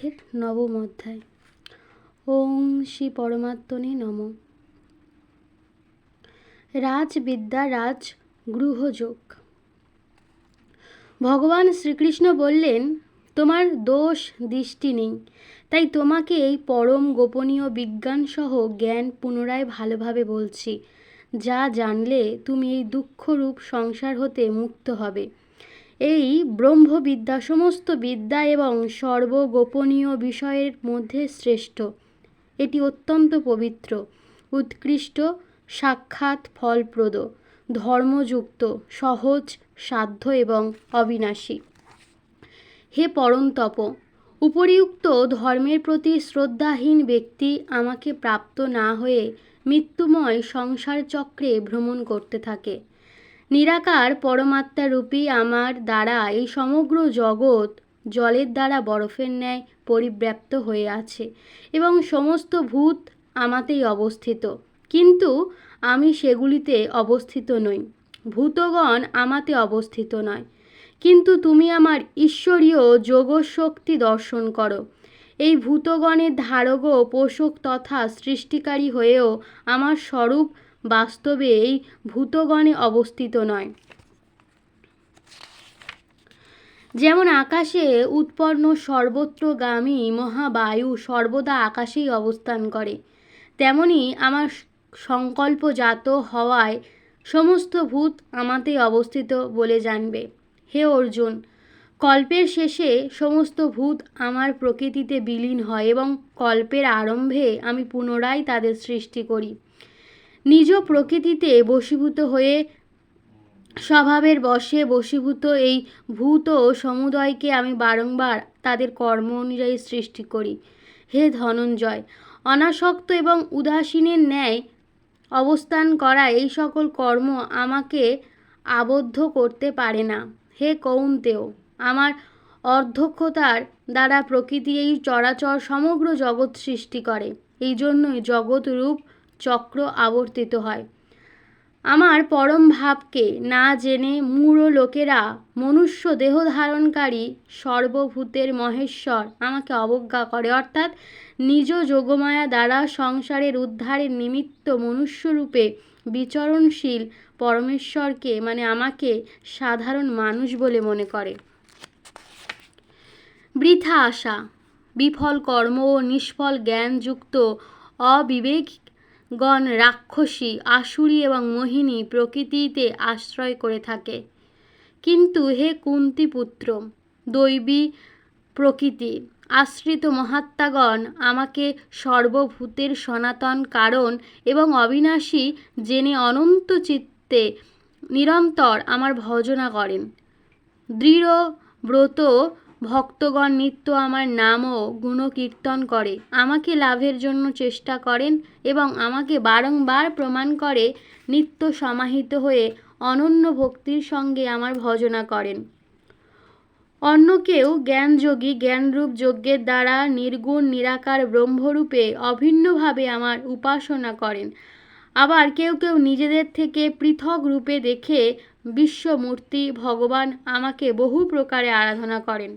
পাঠের নবম অধ্যায়। ওং শ্রী পরমাত্মনে নম। রাজবিদ্যা রাজ গৃহযোগ। ভগবান শ্রীকৃষ্ণ বললেন, তোমার দোষ দৃষ্টি নেই, তাই তোমাকে এই পরম গোপনীয় বিজ্ঞানসহ জ্ঞান পুনরায় ভালোভাবে বলছি। যা জানলে তুমি এই দুঃখরূপ সংসার হতে মুক্ত হবে। এই ব্রহ্মবিদ্যা সমস্ত বিদ্যা এবং সর্বগোপনীয় বিষয়ের মধ্যে শ্রেষ্ঠ। এটি অত্যন্ত পবিত্র, উৎকৃষ্ট, সাক্ষাৎ ফলপ্রদ, ধর্মযুক্ত, সহজ, সাধ্য এবং অবিনাশী। হে পরন্তপ, উপরিউক্ত ধর্মের প্রতি শ্রদ্ধাহীন ব্যক্তি আমাকে প্রাপ্ত না হয়ে মৃত্যুময় সংসার চক্রে ভ্রমণ করতে থাকে। নিরাকার পরমাত্মারূপী আমার দ্বারা এই সমগ্র জগৎ জলের দ্বারা বরফের ন্যায় পরিব্যাপ্ত হয়ে আছে এবং সমস্ত ভূত আমাতেই অবস্থিত। কিন্তু আমি সেগুলিতে অবস্থিত নই, ভূতগণ আমাতে অবস্থিত নয়। কিন্তু তুমি আমার ঈশ্বরীয় যোগশক্তি দর্শন করো। এই ভূতগণের ধারক পোষক তথা সৃষ্টিকারী হয়েও আমার স্বরূপ বাস্তবে এই ভূতগণে অবস্থিত নয়। যেমন আকাশে উৎপন্ন সর্বত্রগামী মহাবায়ু সর্বদা আকাশেই অবস্থান করে, তেমনি আমার সংকল্পজাত হওয়ায় সমস্ত ভূত আমাতেই অবস্থিত বলে জানবে। হে অর্জুন, কল্পের শেষে সমস্ত ভূত আমার প্রকৃতিতে বিলীন হয় এবং কল্পের আরম্ভে আমি পুনরায় তাদের সৃষ্টি করি। নিজ প্রকৃতিতে বশীভূত হয়ে স্বভাবের বশে বশীভূত এই ভূত সমুদয়কে আমি বারংবার তাদের কর্ম অনুযায়ী সৃষ্টি করি। হে ধনঞ্জয়, অনাসক্ত এবং উদাসীনের ন্যায় অবস্থান করা এই সকল কর্ম আমাকে আবদ্ধ করতে পারে না। হে কৌন্তেয়, আমার অর্ধক্ষতার দ্বারা প্রকৃতি এই চরাচর সমগ্র জগৎ সৃষ্টি করে। এই জন্যই জগৎ রূপ চক্র আবর্তিত হয়। আমার পরম ভাবকে না জেনে মূঢ় লোকেরা মনুষ্য দেহ ধারণকারী সর্বভূতের মহেশ্বর আমাকে অবজ্ঞা করে। অর্থাৎ নিজ যোগমায়া দ্বারা সংসারের উদ্ধারের নিমিত্ত মনুষ্যরূপে বিচরণশীল পরমেশ্বরকে মানে আমাকে সাধারণ মানুষ বলে মনে করে। বৃথা আশা, বিফল কর্ম ও নিষ্ফল জ্ঞানযুক্ত অবিবেকগণ রাক্ষসী, আসুরি এবং মোহিনী প্রকৃতিতে আশ্রয় করে থাকে। কিন্তু হে কুন্তিপুত্র, দৈবী প্রকৃতি, আশ্রিত মহাত্মাগণ, আমাকে সর্বভূতের সনাতন কারণ এবং অবিনাশী জেনে অনন্ত চিত্তে নিরন্তর আমার ভজনা করেন। দৃঢ় ব্রত ভক্তগণ নিত্য আমার নাম ও গুণকীর্তন করে। আমাকে লাভের জন্য চেষ্টা করেন এবং আমাকে বারংবার প্রমাণ করে নিত্য সমাহিত হয়ে অনন্য ভক্তির সঙ্গে আমার ভজনা করেন। অন্য কেউ জ্ঞানযোগী, জ্ঞানরূপ, যজ্ঞের দ্বারা নির্গুণ, নিরাকার, ব্রহ্মরূপে অভিন্নভাবে আমার উপাসনা করেন। আবার কেউ কেউ নিজেদের থেকে পৃথক রূপে দেখে বিশ্বমূর্তি ভগবান আমাকে বহু প্রকারে আরাধনা করেন।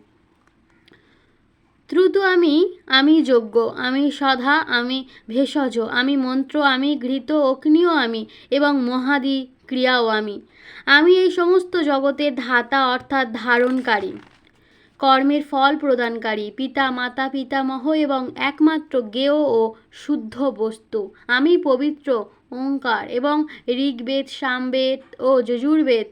দ্রুত আমি আমি যজ্ঞ আমি সধা, আমি ভেষজ, আমি মন্ত্র, আমি ঘৃত, অগ্নিও আমি, এবং মহাদি ক্রিয়াও আমি। আমি এই সমস্ত জগতের ধাতা অর্থাৎ ধারণকারী। কর্মের ফল প্রদানকারী, পিতা, মাতা, পিতামহ এবং একমাত্র জ্ঞেয় ও শুদ্ধ বস্তু। আমি পবিত্র ওঙ্কার এবং ঋগ্বেদ, সামবেদ ও যজুর্বেদ,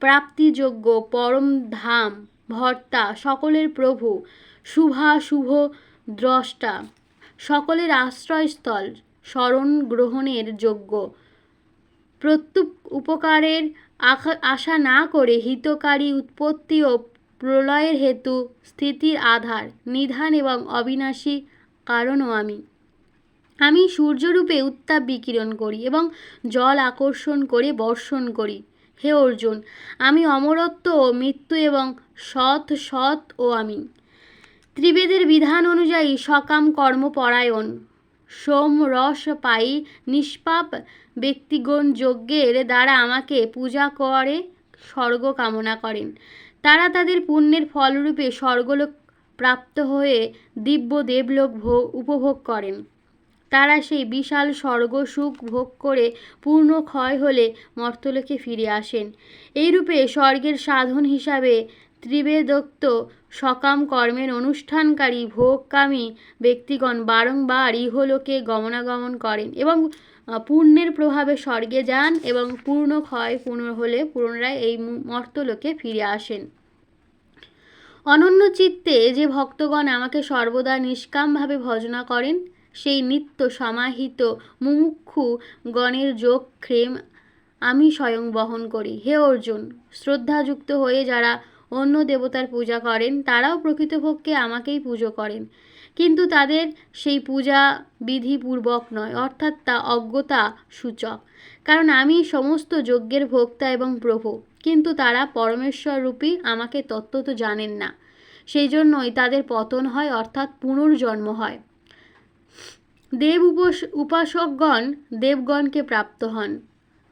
প্রাপ্তিযোগ্য, পরম ধাম, ভর্তা, সকলের প্রভু। শুভাশুভ দ্রষ্টা। সকলের আশ্রয়স্থল, স্মরণ গ্রহণের যোগ্য। প্রত্যুপ উপকারের আশা না করে হিতকারী উৎপত্তি ও প্রলয়ের হেতু স্থিতির আধার, নিধান এবং অবিনাশী কারণও আমি। আমি সূর্যরূপে উত্তাপ বিকিরণ করি এবং জল আকর্ষণ করে বর্ষণ করি। হে অর্জুন, আমি অমরত্ব ও মৃত্যু এবং সৎ সৎ ও আমি। ত্রিবেদের বিধান অনুযায়ী সকাম কর্মপরায়ণ সোম রস পাই নিষ্পাপ ব্যক্তিগণ যজ্ঞের দ্বারা আমাকে পূজা করে, স্বর্গ কামনা করেন। তারা তাদের পুণ্যের ফলরূপে স্বর্গলোক প্রাপ্ত হয়ে দিব্য দেবলোক ভোগ উপভোগ করেন। তারা সেই বিশাল স্বর্গ সুখ ভোগ করে পূর্ণ ক্ষয় হলে মর্তলোকে ফিরে আসেন। এইরূপে স্বর্গের সাধন হিসাবে ত্রিবেদোক্ত সকাম কর্মের অনুষ্ঠানকারী ভোগকামী ব্যক্তিগণ বারংবার ইহলোকে গমনাগমন করেন এবং পুণ্যের প্রভাবে স্বর্গে যান এবং পূর্ণ ক্ষয় পূর্ণ হলে পুনরায় এই মর্তলোকে ফিরে আসেন। অনন্য চিত্তে যে ভক্তগণ আমাকে সর্বদা নিষ্কামভাবে ভজনা করেন, সেই নিত্য সমাহিত মুমুক্ষু গণের যোগ ক্ষেম আমি স্বয়ং বহন করি। হে অর্জুন, শ্রদ্ধাযুক্ত হয়ে যারা অন্য দেবতার পূজা করেন, তারাও প্রকৃতপক্ষে আমাকেই পুজো করেন। কিন্তু তাদের সেই পূজা বিধিপূর্বক নয়, অর্থাৎ তা অজ্ঞতা সূচক। কারণ আমি সমস্ত যজ্ঞের ভোক্তা এবং প্রভু, কিন্তু তারা পরমেশ্বর রূপী আমাকে তত্ত্ব তো জানেন না। সেই জন্যই তাদের পতন হয়, অর্থাৎ পুনর্জন্ম হয়। দেব উপস, উপাসকগণ দেবগণকে প্রাপ্ত হন।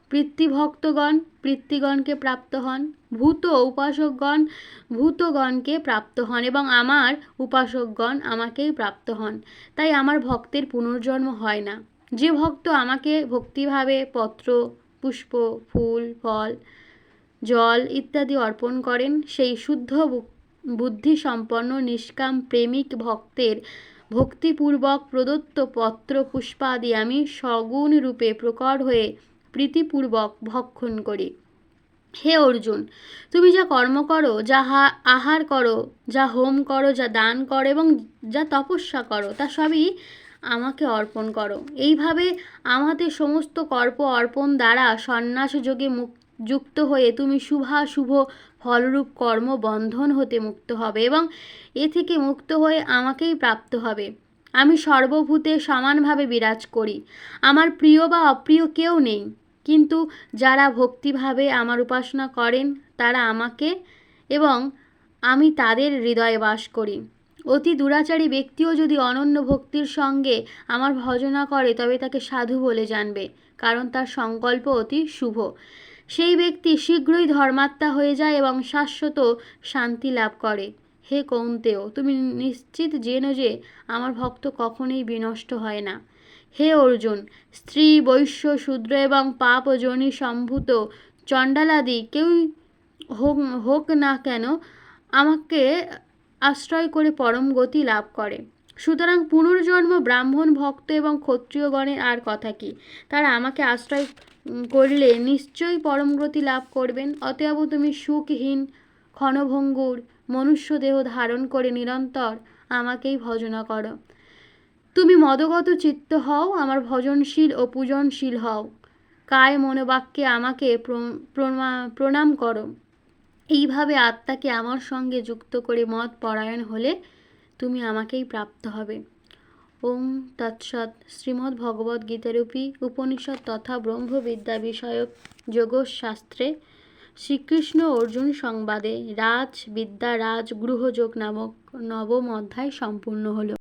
পিতৃভক্তগণ, পিতৃগণকে প্রাপ্ত হন, ভূত উপাসকগণ, ভূতগণকে প্রাপ্ত হন এবং আমার উপাসকগণ আমাকেই প্রাপ্ত হন। তাই আমার ভক্তের পুনর্জন্ম হয় না। যে ভক্ত আমাকে ভক্তিভাবে পত্র, পুষ্প, ফুল, ফল, জল ইত্যাদি অর্পণ করেন, সেই শুদ্ধ বু- বুদ্ধিসম্পন্ন, নিষ্কাম, প্রেমিক ভক্তের ভক্তিপূর্বক প্রদত্ত পত্র পুষ্পাদি আমি সগুণ রূপে প্রকট হয়ে প্রীতিপূর্বক ভক্ষণ করি। হে অর্জুন, তুমি যা কর্ম করো, যা আহার করো, যা হোম করো, যা দান করো এবং যা তপস্যা করো, তা সবই আমাকে অর্পণ করো। এইভাবে আমাদের সমস্ত কর্প অর্পণ দ্বারা সন্ন্যাস যোগে মুক, যুক্ত হয়ে তুমি শুভাশুভ ফলরূপ কর্ম বন্ধন হতে মুক্ত হবে এবং এ থেকে মুক্ত হয়ে আমাকেই প্রাপ্ত হবে। আমি সর্বভূতে সমানভাবে বিরাজ করি। আমার প্রিয় বা অপ্রিয় কেউ নেই। কিন্তু যারা ভক্তিভাবে আমার উপাসনা করেন, তারা আমাকে এবং আমি তাদের হৃদয়ে বাস করি। অতি দুরাচারী ব্যক্তিও যদি অনন্য ভক্তির সঙ্গে আমার ভজনা করে, তবে তাকে সাধু বলে জানবে, কারণ তার সংকল্প অতি শুভ। সেই ব্যক্তি শীঘ্রই ধর্মাত্মা হয়ে যায় এবং শাশ্বত শান্তি লাভ করে। হে কৌন্তেয়, তুমি নিশ্চিত জেনো যে আমার ভক্ত কখনোই বিনষ্ট হয় না। হে অর্জুন, স্ত্রী, বৈশ্য, শূদ্র এবং পাপ ও যোনি সম্ভূত চণ্ডালাদি কেউই হোক হোক না কেন আমাকে আশ্রয় করে পরম গতি লাভ করে। সুতরাং পুনর্জন্ম ব্রাহ্মণ ভক্ত এবং ক্ষত্রিয়গণের আর কথা কি? তারা আমাকে আশ্রয় করলে নিশ্চয়ই পরম গতি লাভ করবেন। অতএব তুমি সুখহীন, ক্ষণভঙ্গুর মনুষ্য দেহ ধারণ করে নিরন্তর আমাকেই ভজনা করো। তুমি মদগত চিত্ত হও, আমার ভজনশীল ও পূজনশীল হও। কায় মনোবাক্যে আমাকে প্র- প্রণা- প্রণাম করো। এইভাবে আত্মাকে আমার সঙ্গে যুক্ত করে মত পরায়ণ হলে তুমি আমাকেই প্রাপ্ত হবে। ওম তৎসৎ শ্রীমদ্ ভগবদ্ গীতারূপী উপনিষদ তথা ব্রহ্মবিদ্যা বিষয়ক যোগশাস্ত্রে শ্রীকৃষ্ণ অর্জুন সংবাদে রাজ বিদ্যা রাজ গৃহযোগ নামক নবম অধ্যায় সম্পূর্ণ হলো।